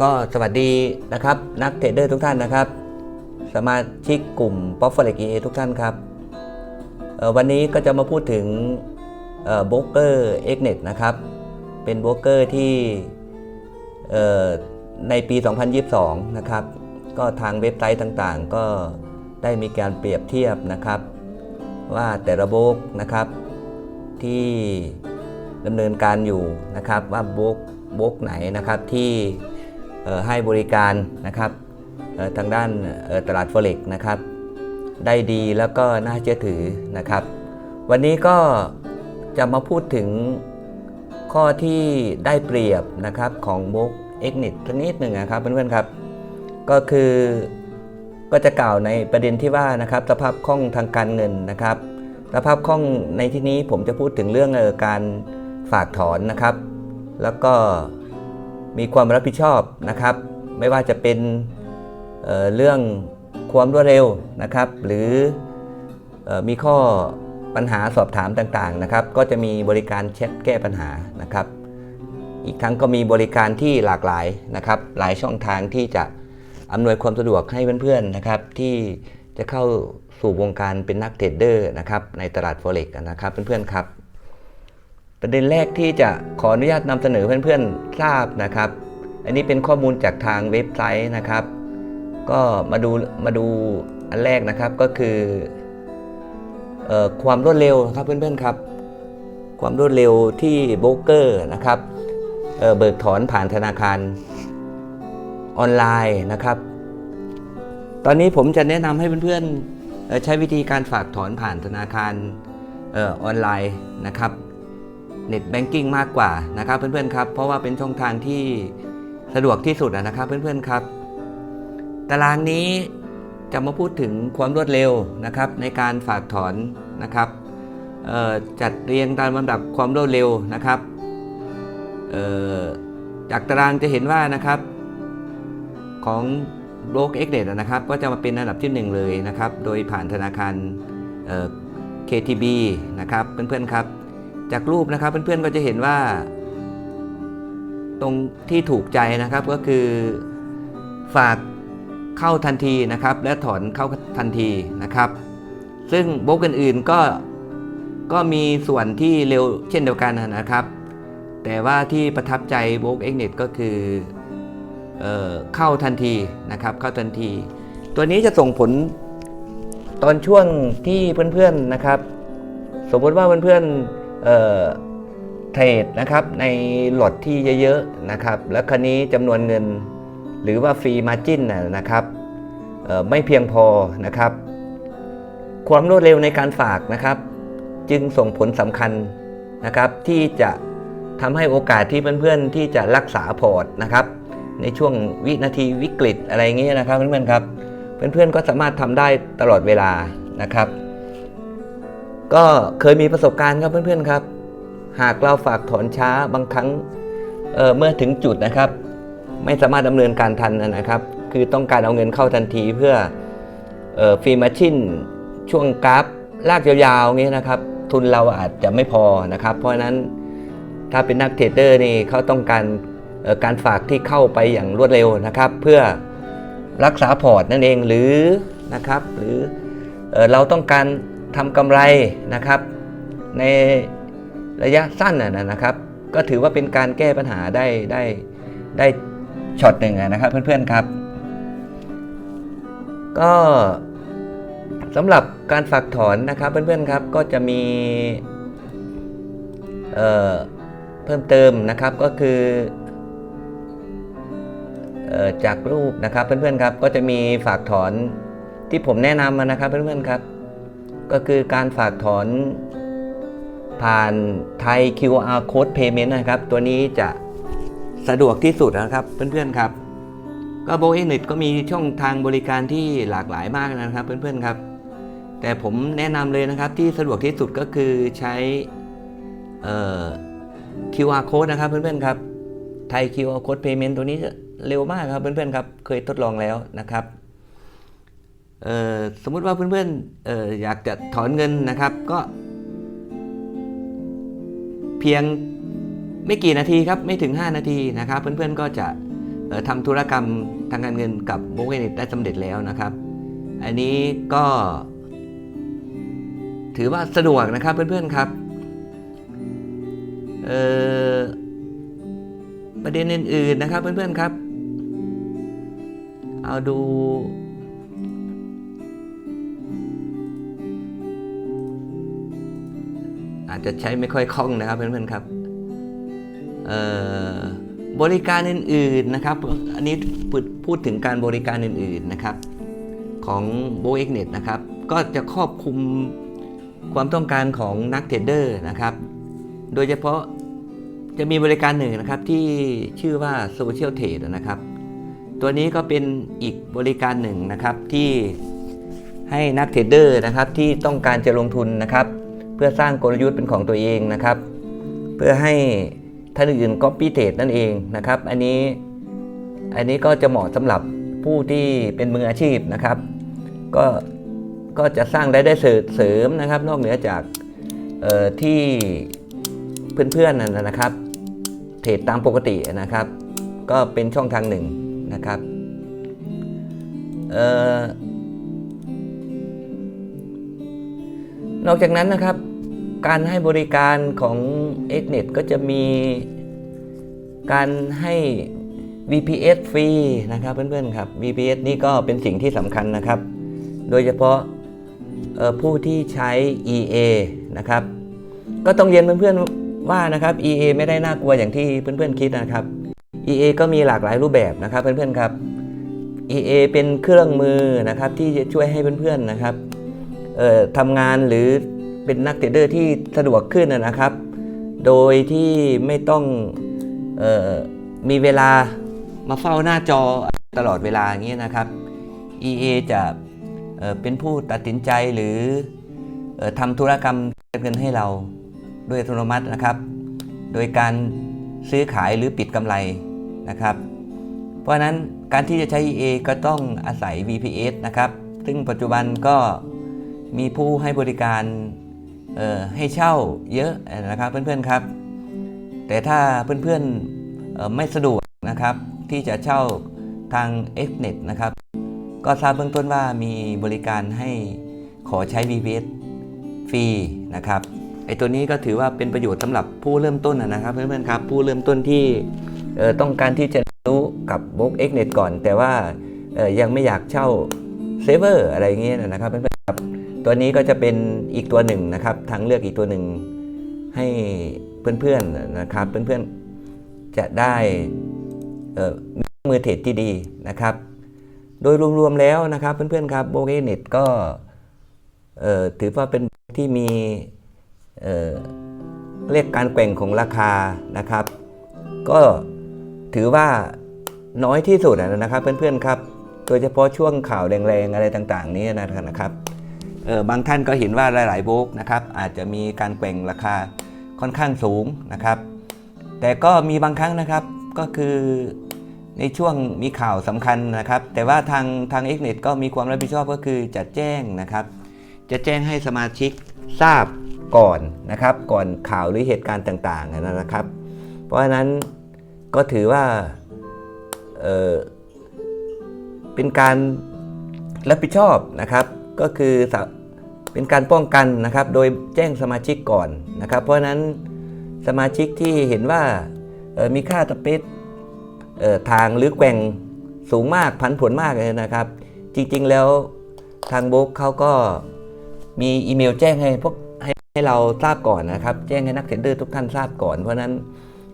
ก็สวัสดีนะครับ นักเทรดเดอร์ทุกท่านนะครับ สมาชิกกลุ่ม p o f f o r e x EA ทุกท่านครับวันนี้ก็จะมาพูดถึงโบรกเกอร์ Xnet นะครับ เป็นโบรกเกอร์ที่เอ่อในปี 2022 นะครับ ก็ทางเว็บไซต์ต่างๆ ก็ได้มีการเปรียบเทียบนะครับ ว่าแต่ละโบรกนะครับที่ดำเนินการอยู่นะครับว่าโบรกโบรกไหนนะครับที่ ให้บริการนะครับทางด้านตลาด Forex นะครับ ได้ดีแล้วก็น่าเชื่อถือนะครับ วันนี้ก็จะมาพูดถึงข้อที่ได้เปรียบนะครับของโบกเอ็กนิตนิดหนึ่งนะครับเพื่อนๆครับ ก็คือก็จะกล่าวในประเด็นที่ว่านะครับสภาพคล่องทางการเงินนะครับ สภาพคล่องในที่นี้ผมจะพูดถึงเรื่องการฝากถอนนะครับ แล้วก็ มีความรับผิดชอบนะครับ ไม่ว่าจะเป็นเเรื่องความรวดเร็วนะครับ หรืออมีข้อปัญหาสอบถามต่างๆนะครับ ก็จะมีบริการแชทแก้ปัญหานะครับ อีกทั้งก็มีบริการที่หลากหลายนะครับ หลายช่องทางที่จะอำนวยความสะดวกให้เพื่อนๆนะครับ ที่จะเข้าสู่วงการเป็นนักเทรดเดอร์นะครับในตลาด Forex นะครับเพื่อนๆครับ ประเด็นแรกที่จะขออนุญาตนำเสนอเพื่อนๆทราบนะครับ อันนี้เป็นข้อมูลจากทางเว็บไซต์นะครับ ก็มาดูมาดูอันแรกนะครับก็คืออความรวดเร็วครับเพื่อนๆครับ ความรวดเร็วที่โบรกเกอร์นะครับเเบิกถอนผ่านธนาคารออนไลน์นะครับ ตอนนี้ผมจะแนะนำให้เพื่อนๆใช้วิธีการฝากถอนผ่านธนาคารออนไลน์นะครับ เน็ตแบงกิ้งมากกว่านะครับเพื่อนๆครับเพราะว่าเป็นช่องทางที่สะดวกที่สุดนะครับเพื่อนๆครับตารางนี้จะมาพูดถึงความรวดเร็วนะครับ ในการฝากถอนนะครับจัดเรียงตามลำดับความรวดเร็วนะครับจากตารางจะเห็นว่านะครับของโบรกเอ็กเดนะครับ ก็จะมาเป็นอันดับที่ 1 เลยนะครับ โดยผ่านธนาคารเอ่อ KTB นะครับเพื่อนๆครับ จากรูปนะครับเพื่อนๆก็จะเห็นว่า ตรงที่ถูกใจนะครับก็คือฝากเข้าทันทีนะครับ และถอนเข้าทันทีนะครับ ซึ่งโบรกอื่นๆก็ก็มีส่วนที่เร็วเช่นเดียวกันนะครับ แต่ว่าที่ประทับใจโบรกเอ็กเน็ตก็คือเออเข้าทันทีนะครับเข้าทันที ตัวนี้จะส่งผลตอนช่วงที่เพื่อนๆนะครับ สมมติว่าเพื่อนๆ เทรดนะครับในหลอดที่เยอะๆนะครับ แล้วคันนี้จำนวนเงินหรือว่าฟรีมาจิ้นนะครับไม่เพียงพอนะครับ ความรวดเร็วในการฝากนะครับ จึงส่งผลสำคัญนะครับ ที่จะทำให้โอกาสที่เพื่อนๆที่จะรักษาพอร์ตนะครับ ในช่วงวินาทีวิกฤตอะไรเงี้ยนะครับเพื่อนๆครับ เพื่อนๆก็สามารถทำได้ตลอดเวลานะครับ ก็เคยมีประสบการณ์ครับเพื่อนๆครับ หากเราฝากถอนช้าบางครั้งเเมื่อถึงจุดนะครับ ไม่สามารถดำเนินการทันนะครับ คือต้องการเอาเงินเข้าทันทีเพื่ออฟีมาชินช่วงกราฟลากยาวๆงนี้นะครับ ทุนเราอาจจะไม่พอนะครับ เพราะนั้นถ้าเป็นนักเทรดเดอร์นี่เขาต้องการการฝากที่เข้าไปอย่างรวดเร็วนะครับ เพื่อรักษาพอร์ตนั่นเองหรือนะครับ หรือเออเราต้องการ ทำกำไรนะครับ ในระยะสั้นนะนะครับ ก็ถือว่าเป็นการแก้ปัญหาได้ได้ได้ช็อตหนึ่งนะครับเพื่อนๆครับ ก็สำหรับการฝากถอนนะครับเพื่อนๆครับก็จะมีเอ่อเพิ่มเติมนะครับก็คือเอ่อจากรูปนะครับเพื่อนๆครับก็จะมีฝากถอนที่ผมแนะนำมานะครับเพื่อนๆครับ ก็คือการฝากถอนผ่านไทย QR Code Payment นะครับ ตัวนี้จะสะดวกที่สุดนะครับเพื่อนๆครับ ก็โบเอเน็ตก็มีช่องทางบริการที่หลากหลายมากนะครับ เพื่อนๆครับ แต่ผมแนะนำเลยนะครับที่สะดวกที่สุดก็คือใช้เอ่อ QR Code นะครับเพื่อนๆครับไทย QR Code Payment ตัวนี้จะเร็วมากครับเพื่อนๆครับ เคยทดลองแล้วนะครับ สมมุติว่าเพื่อนๆอออยากจะถอนเงินนะครับก็ เพียงไม่กี่นาทีครับไม่ถึง 5 นาทีนะครับ เพื่อนๆก็จะทำธุรกรรมทางการเงินกับโบรกเกอร์ได้สำเร็จแล้วนะครับ อันนี้ก็ ถือว่าสะดวกนะครับเพื่อนๆครับประเด็นอื่นๆนะครับเพื่อนๆครับ เอาดู อาจจะใช้ไม่ค่อยคล่องนะครับเพื่อนๆครับบริการอื่นๆนะครับ อันนี้พูดถึงการบริการอื่นๆนะครับ ของโบเอ็กเน็ตนะครับ ก็จะครอบคลุมความต้องการของนักเทรดเดอร์นะครับ โดยเฉพาะจะมีบริการหนึ่งนะครับที่ชื่อว่าโซเชียลเทรดนะครับ ตัวนี้ก็เป็นอีกบริการหนึ่งนะครับที่ให้นักเทรดเดอร์นะครับที่ต้องการจะลงทุนนะครับ พื่อสร้างกลยุทธ์เป็นของตัวเองนะครับ เพื่อให้ท่านอื่นก็ปีเทรดนั่นเองนะครับ อันนี้อันนี้ก็จะเหมาะสำหรับผู้ที่เป็นมืออาชีพนะครับ ก็ก็จะสร้างรายได้เสริมนะครับ นอกเหนือจากที่เพื่อนๆนะนะครับ เทรดตามปกตินะครับ ก็เป็นช่องทางหนึ่งนะครับออนอกจากนั้นนะครับ การให้บริการของ x n e t ก็จะมีการให้ VPS ฟรีนะครับเพื่อนๆครับ VPS นี่ก็เป็นสิ่งที่สำคัญนะครับ โดยเฉพาะผู้ที่ใช้ EA นะครับ ก็ต้องเรียนเพื่อนๆว่านะครับ EA ไม่ได้น่ากลัวอย่างที่เพื่อนๆคิดนะครับ EA ก็มีหลากหลายรูปแบบนะครับเพื่อนๆครับ EA เป็นเครื่องมือนะครับที่จะช่วยให้เพื่อนๆนะครับทำงานหรือ เป็นนักเทรดเดอร์ที่สะดวกขึ้นนะครับ โดยที่ไม่ต้องออมีเวลามาเฝ้าหน้าจอตลอดเวลาอย่างนี้นะครับ EA จะเเป็นผู้ตัดสินใจหรืออทำธุรกรรมเงินให้เราโดยอัตโนมัตินะครับ โดยการซื้อขายหรือปิดกำไรนะครับ เพราะนั้นการที่จะใช้ EA ก็ต้องอาศัย VPS นะครับ ซึ่งปัจจุบันก็มีผู้ให้บริการ ให้เช่าเยอะนะครับเพื่อนๆครับ แต่ถ้าเพื่อนๆไม่สะดวกนะครับที่จะเช่าทาง Xnet นะครับ ก็ทราบเบื้องต้นว่ามีบริการให้ขอใช้ VPS ฟรีนะครับไอตัวนี้ก็ถือว่าเป็นประโยชน์สำหรับผู้เริ่มต้นนะครับเพื่อนๆครับผู้เริ่มต้นที่ต้องการที่จะรู้กับบล็อก Xnet ก่อน แต่ว่ายังไม่อยากเช่าเซิร์ฟเวอร์อะไรอย่างเงี้ยนะครับเพื่อนๆครับ ตัวนี้ก็จะเป็นอีกตัวหนึ่งนะครับทางเลือกอีกตัวหนึ่งให้เพื่อนๆนะครับเพื่อนๆจะได้เอ่อมีมือเทรดที่ดีนะครับ โดยรวมๆแล้วนะครับเพื่อนๆครับโบเกเน็ตก็ถือว่าเป็นที่มีเอ่อเรียกการแกว่งของราคานะครับ ก็ถือว่าน้อยที่สุดนะครับเพื่อนๆครับ โดยเฉพาะช่วงข่าวแรงๆอะไรต่างๆ นี้นะครับ บางท่านก็เห็นว่าหลายๆโบรกนะครับอาจจะมีการแกว่งราคาค่อนข้างสูงนะครับ แต่ก็มีบางครั้งนะครับก็คือในช่วงมีข่าวสำคัญนะครับ แต่ว่าทางทาง x n e t ก็มีความรับผิดชอบก็คือจะแจ้งนะครับ จะแจ้งให้สมาชิกทราบก่อนนะครับ ก่อนข่าวหรือเหตุการณ์ต่างๆนะครับ เพราะฉะนั้นก็ถือว่าเเป็นการรับผิดชอบนะครับ ก็คือเป็นการป้องกันนะครับ โดยแจ้งสมาชิกก่อนนะครับ เพราะฉะนั้นสมาชิกที่เห็นว่ามีค่าสเปซเอ่อทางหรือแกว่งสูงมากผันผวนมากเลยนะครับ จริงๆแล้วทางโบกเขาก็มีอีเมลแจ้งให้พวกให้ให้เราทราบก่อนนะครับ แจ้งให้นักเทรดเดอร์ทุกท่านทราบก่อน เพราะนั้น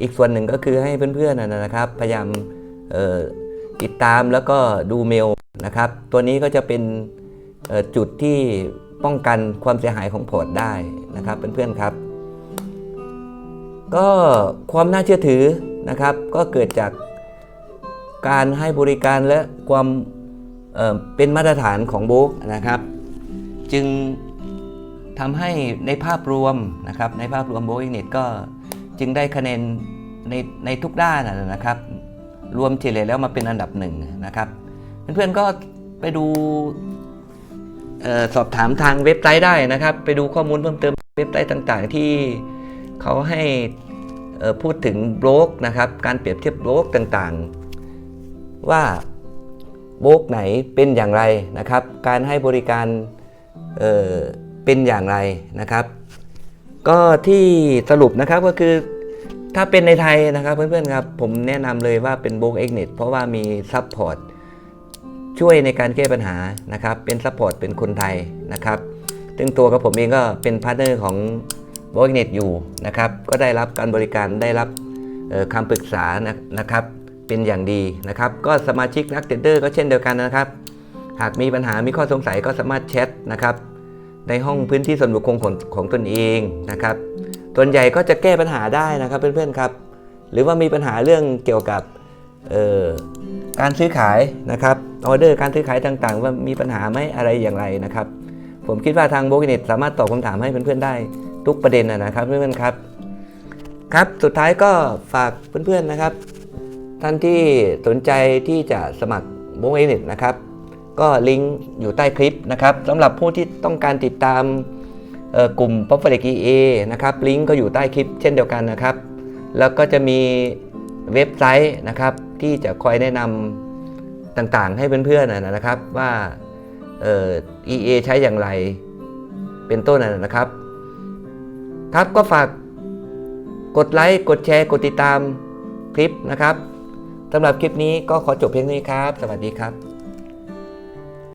อีกส่วนหนึ่งก็คือให้เพื่อนๆนะนะครับ พยายามติดตามแล้วก็ดูเมลนะครับ ตัวนี้ก็จะเป็น จุดที่ป้องกันความเสียหายของพอร์ตได้นะครับเพื่อนๆครับ ก็ความน่าเชื่อถือนะครับ ก็เกิดจากการให้บริการและความเเป็นมาตรฐานของโบกนะครับ จึงทำให้ในภาพรวมนะครับในภาพรวมโบกเน็ตก็จึงได้คะแนนในในทุกด้านนะครับ รวมเฉลี่ยแล้วมาเป็นอันดับหนึ่งนะครับ เพื่อนๆก็ไปดู สอบถามทางเว็บไซต์ได้นะครับ ไปดูข้อมูลเพิ่มเติมเว็บไซต์ต่างๆ ที่เขาให้พูดถึงโบล็อกนะครับ การเปรียบเทียบโบล็อกต่างๆ ว่าโบกไหนเป็นอย่างไรนะครับ การให้บริการเเป็นอย่างไรนะครับ ก็ที่สรุปนะครับก็คือถ้าเป็นในไทยนะครับเพื่อนๆครับผมแนะนำเลยว่าเป็นโบกเอ็กเน็ตเพราะว่ามีซัพพอร์ต ช่วยในการแก้ปัญหานะครับเป็นซัพพอร์ตเป็นคนไทยนะครับซึ่งตัวกับผมเองก็เป็นพาร์ทเนอร์ของบกเอ็กเน็ตอยู่นะครับก็ได้รับการบริการได้รับคำปรึกษานะนะครับเป็นอย่างดีนะครับ ก็สมาชิกนักเทรดเดอร์ก็เช่นเดียวกันนะครับ หากมีปัญหามีข้อสงสัยก็สามารถแชทนะครับในห้องพื้นที่ส่วนบุคคลของของตนเองนะครับส่วนใหญ่ก็จะแก้ปัญหาได้นะครับเพื่อนๆครับ หรือว่ามีปัญหาเรื่องเกี่ยวกับ การซื้อขายนะครับออเดอร์การซื้อขายต่างๆ ว่ามีปัญหาไหมอะไรอย่างไรนะครับ ผมคิดว่าทางโบกิเน็ตสามารถตอบคำถามให้เพื่อนๆได้ทุกประเด็นนะครับเพื่อนๆครับครับสุดท้ายก็ฝากเพื่อนๆนะครับ ท่านที่สนใจที่จะสมัครโบกิเน็ตนะครับก็ลิงก์อยู่ใต้คลิปนะครับสำหรับผู้ที่ต้องการติดตามกลุ่ม p o p u l a r EA นะครับลิงก์ก็อยู่ใต้คลิปเช่นเดียวกันนะครับ แล้วก็จะมีเว็บไซต์นะครับ ที่จะคอยแนะนำต่างๆ ให้เพื่อนๆนะครับว่าเออ EA ใช้อย่างไรเป็นต้นนะครับ ครับก็ฝากกดไลค์กดแชร์กดติดตามคลิปนะครับสำหรับคลิปนี้ก็ขอจบเพียงนี้ครับ สวัสดีครับ